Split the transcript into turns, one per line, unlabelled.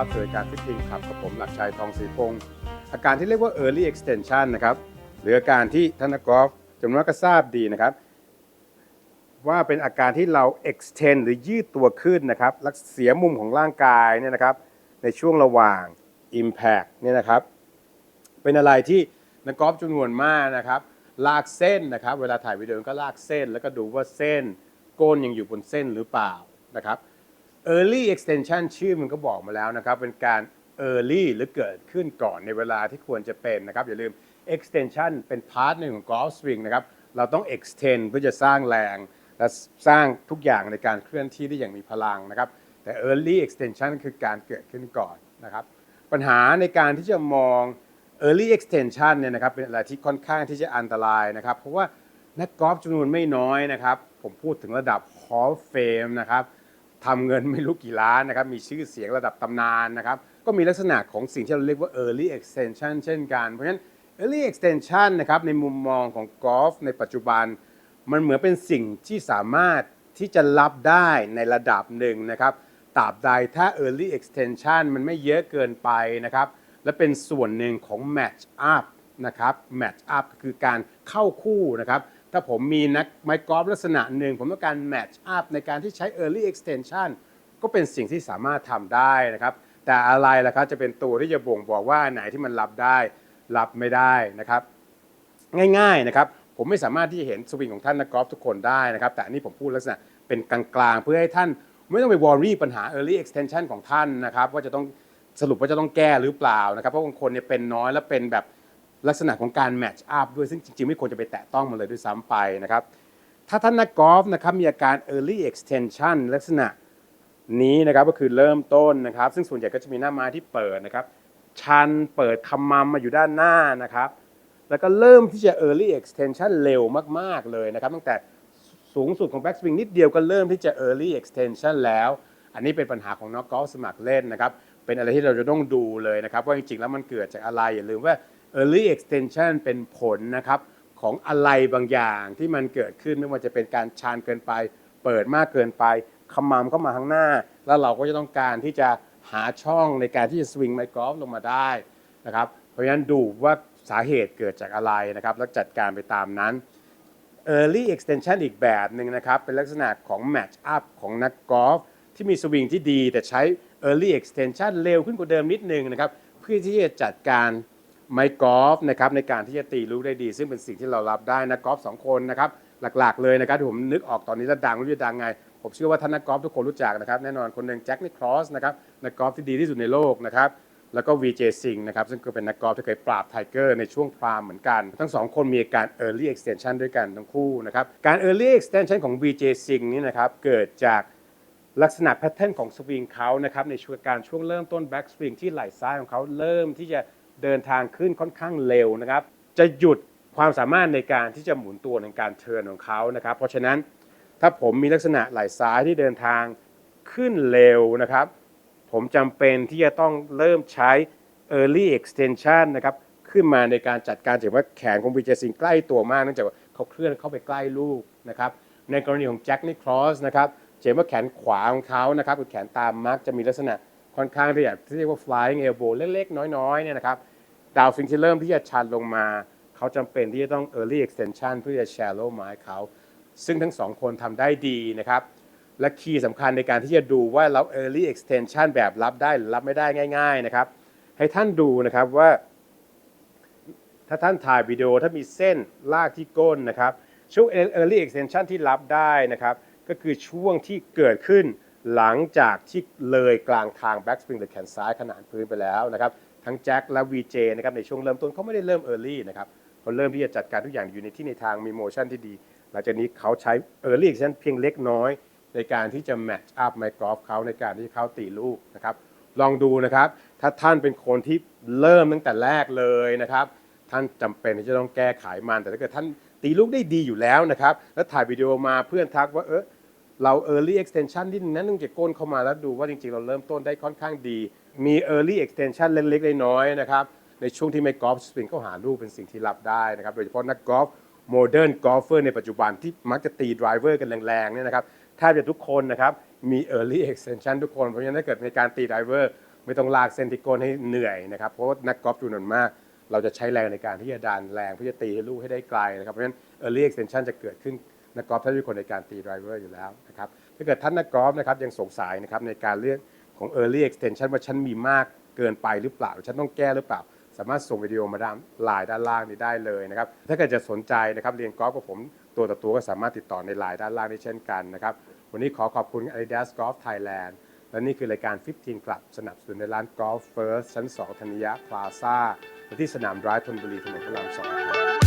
รับสู่รายการฟิตติ้งครับกับผมหลักชัยทองศรีพงศ์อาการที่เรียกว่า early extension นะครับหรืออาการที่ท่านนักกอล์ฟจำนวนก็ทราบดีนะครับ ว่าเป็นอาการที่เรา extend หรือยืดตัวขึ้นนะครับและเสียมุมของร่างกายเนี่ยนะครับ ในช่วงระหว่าง impact เนี่ยนะครับ เป็นอะไรที่นักกอล์ฟจำนวนมากนะครับ ลากเส้นนะครับ เวลาถ่ายวิดีโอก็ลากเส้น แล้วก็ดูว่าเส้น ก้นยังอยู่บนเส้นหรือเปล่านะครับ early extension ชื่อมันก็บอกมาแล้วนะครับ เป็นการ early หรือเกิดขึ้นก่อนในเวลาที่ควรจะเป็นนะครับ อย่าลืม extension เป็นพาร์ทหนึ่งของ golf swing นะครับ เราต้อง extend เพื่อจะสร้างแรง และสร้างทุกอย่างในการเคลื่อนที่ได้อย่างมีพลังนะครับ แต่ early extension คือการเกิดขึ้นก่อนนะครับ ปัญหาในการที่จะมอง early extension เนี่ยนะครับเป็นอะไรที่ค่อนข้างที่จะอันตรายนะครับ เพราะว่านักกอล์ฟจำนวนไม่น้อยนะครับ ผมพูดถึงระดับ Hall of Fame นะครับ ทำเงินไม่รู้กี่ล้านนะครับ มีชื่อเสียงระดับตำนานนะครับ ก็มีลักษณะของสิ่งที่เราเรียกว่า early extension เช่นกัน เพราะฉะนั้น early extension นะครับในมุมมองของกอล์ฟในปัจจุบัน มันเหมือนเป็นสิ่งที่สามารถที่จะรับได้ในระดับหนึ่งนะครับตราบใดถ้า early extension มันไม่เยอะเกินไปนะครับ และเป็นส่วนหนึ่งของ match up นะครับ match up คือการเข้าคู่นะครับ ถ้าผมมีนักไม้กอล์ฟลักษณะหนึ่ง ผมต้องการ match up ในการที่ใช้ early extension ก็เป็นสิ่งที่สามารถทำได้นะครับ แต่อะไรล่ะครับจะเป็นตัวที่จะบ่งบอกว่าไหนที่มันรับได้ รับไม่ได้นะครับ ง่ายๆนะครับ ผมไม่สามารถที่จะเห็นสวิงของท่านนักกอล์ฟทุกคนได้นะครับ แต่อันนี้ผมพูดลักษณะเป็นกลางๆ เพื่อให้ท่านไม่ต้องไปวอรี่ปัญหา early extension ของท่านนะครับ ว่าจะต้องสรุปว่าจะต้องแก้หรือเปล่านะครับ เพราะบางคนเนี่ยเป็นน้อยและเป็นแบบ ลักษณะของการ match up ด้วยซึ่งจริง ๆ ไม่ควรจะไปแตะต้องมันเลยด้วยซ้ำไปนะครับ ถ้าท่านนักกอล์ฟนะครับมีอาการ early extension ลักษณะนี้นะครับก็คือเริ่มต้นนะครับ ซึ่งส่วนใหญ่ก็จะมีหน้าไม้ที่เปิดนะครับ ชันเปิดคำมัมมาอยู่ด้านหน้านะครับ แล้วก็เริ่มที่จะ early extension เร็วมากๆเลยนะครับตั้งแต่สูงสุดของ back swing นิดเดียวก็เริ่มที่จะ early extension แล้ว อันนี้เป็นปัญหาของนักกอล์ฟสมัครเล่นนะครับ เป็นอะไรที่เราจะต้องดูเลยนะครับ ว่าจริงๆแล้วมันเกิดจากอะไรอย่าลืมว่า early extension เป็นผลนะครับของอะไรบางอย่างที่มันเกิดขึ้นไม่ว่าจะเป็นการชานเกินไป เปิดมากเกินไปขมำเข้ามาข้างหน้า แล้วเราก็จะต้องการที่จะหาช่องในการที่จะสวิงไมโค์กอล์ฟลงมาได้นะครับเพราะฉะนั้นดูว่าสาเหตุเกิดจากอะไรนะครับ แล้วจัดการไปตามนั้น Early extension อีกแบบหนึ่งนะครับ เป็นลักษณะของ match up ของนักกอล์ฟที่มีสวิงที่ดี แต่ใช้ early extension เร็วขึ้นกว่าเดิมนิดนึงนะครับ เพื่อที่จะจัดการ ไม้กอล์ฟนะครับในการที่จะตีลูกได้ดี ซึ่งเป็นสิ่งที่เรารับได้นักกอล์ฟสองคนนะครับหลักๆ เลยนะครับที่ผมนึกออกตอนนี้แล้วดังไม่รู้จะดังไง ผมเชื่อว่าท่านนักกอล์ฟทุกคนรู้จักนะครับแน่นอนคนหนึ่งแจ็คนิคลอสนะครับนักกอล์ฟที่ดีที่สุดในโลกนะครับแล้วก็ VJ Singh นะครับซึ่งก็เป็นนักกอล์ฟที่เคยปราบไทเกอร์ในช่วงพรามเหมือนกัน ทั้งสองคนมีอาการ early extension ด้วยกันทั้งคู่นะครับการ early extension ของ VJ Singh นี่นะครับเกิดจากลักษณะแพทเทิร์นของสวิงเขานะครับในช่วงการช่วงเริ่มต้น back swing ที่ไหล่ซ้ายของเขาเริ่มที่จะ เดินทางขึ้นค่อนข้างเร็วนะครับ จะหยุดความสามารถในการที่จะหมุนตัวในการเทิร์นของเขานะครับ เพราะฉะนั้นถ้าผมมีลักษณะไหล่ซ้ายที่เดินทางขึ้นเร็วนะครับ ผมจำเป็นที่จะต้องเริ่มใช้ early extension นะครับขึ้นมาในการจัดการจากว่าแขนของวีเจซิงใกล้ตัวมากเนื่องจากว่าเขาเคลื่อนเข้าไปใกล้ลูกนะครับในกรณีของแจ็คนิคลอสนะครับเห็นว่าแขนขวาของเขานะครับคือแขนตามมาร์กจะมีลักษณะค่อนข้างที่จะที่เรียกว่า flying elbow เล็กๆ น้อยๆเนี่ยนะครับ ดาวสวิงที่เริ่มที่จะชันลงมา เขาจำเป็นที่จะต้อง early extension เพื่อจะ shallow ไม้เขา ซึ่งทั้งสองคนทำได้ดีนะครับ และคีย์สำคัญในการที่จะดูว่าเรา early extension แบบรับได้หรือรับไม่ได้ง่าย ๆนะครับ ให้ท่านดูนะครับว่า ถ้าท่านถ่ายวิดีโอถ้ามีเส้นลากที่ก้นนะครับ ช่วง early extension ที่รับได้นะครับ ก็คือช่วงที่เกิดขึ้น หลังจากที่เลยกลางทาง back swing หรือแขนซ้ายขนานพื้นไปแล้วนะครับทั้งแจ็คและ VJ นะครับในช่วงเริ่มต้นเขาไม่ได้เริ่ม early นะครับเขาเริ่มที่จะจัดการทุกอย่างอยู่ในที่ในทางมี motion ที่ดี หลังจากนี้เขาใช้ early extension เพียงเล็กน้อย ในการที่จะ match up ไมโค์กอล์ฟเขาในการที่เขาตีลูกนะครับลองดูนะครับ ถ้าท่านเป็นคนที่เริ่มตั้งแต่แรกเลยนะครับ ท่านจำเป็นที่จะต้องแก้ไขมัน แต่ถ้าเกิดท่านตีลูกได้ดีอยู่แล้วนะครับ แล้วถ่ายวิดีโอมาเพื่อนทักว่าเออ เรา early extension นิดนั้นต้องจะก้นเข้ามาแล้วดูว่าจริงๆ เราเริ่มต้นได้ค่อนข้างดี มี early extension เล็กๆน้อยๆนะครับในช่วงที่ไม่กอล์ฟสวิงเข้าหาลูกเป็นสิ่งที่รับได้นะครับโดยเฉพาะนักกอล์ฟโมเดิร์นกอล์ฟเฟอร์ในปัจจุบันที่มักจะตีด r i เวอร์กันแรงๆเนี่ยนะครับแทบจะทุกคนนะครับมี early extension ทุกคนเพราะฉะนั้นถ้าเกิดในการตี driver ไม่ต้องลากเส้นที่ก้นให้เหนื่อยนะครับเพราะว่านักกอล์ฟจำนวนมาก เราจะใช้แรงในการที่จะดันแรงเพื่อจะตีให้ลูกให้ได้ไกลนะครับเพราะฉะนั้น early extension จะเกิดขึ้น นักกอล์ฟท่านเป็นคนในการตี driver อยู่แล้วนะครับถ้าเกิดท่านนักกอล์ฟนะครับยังสงสัยนะครับในการเลือกของ early extension ว่าฉันมีมากเกินไปหรือเปล่า ฉันต้องแก้หรือเปล่า สามารถส่งวิดีโอมาด้านไลน์ด้านล่างนี้ได้เลยนะครับถ้าเกิดจะสนใจนะครับเรียนกอล์ฟกับผมตัวต่อตัวก็สามารถติดต่อในไลน์ด้านล่างได้เช่นกันนะครับวันนี้ขอขอบคุณ Adidas Golf Thailand และนี่คือรายการ 15 Club สนับสนุนในร้าน Golf First ชั้น 2 ธนิยะพลาซ่าและที่สนามดรายธนบุรีถนนพระราม2ครับ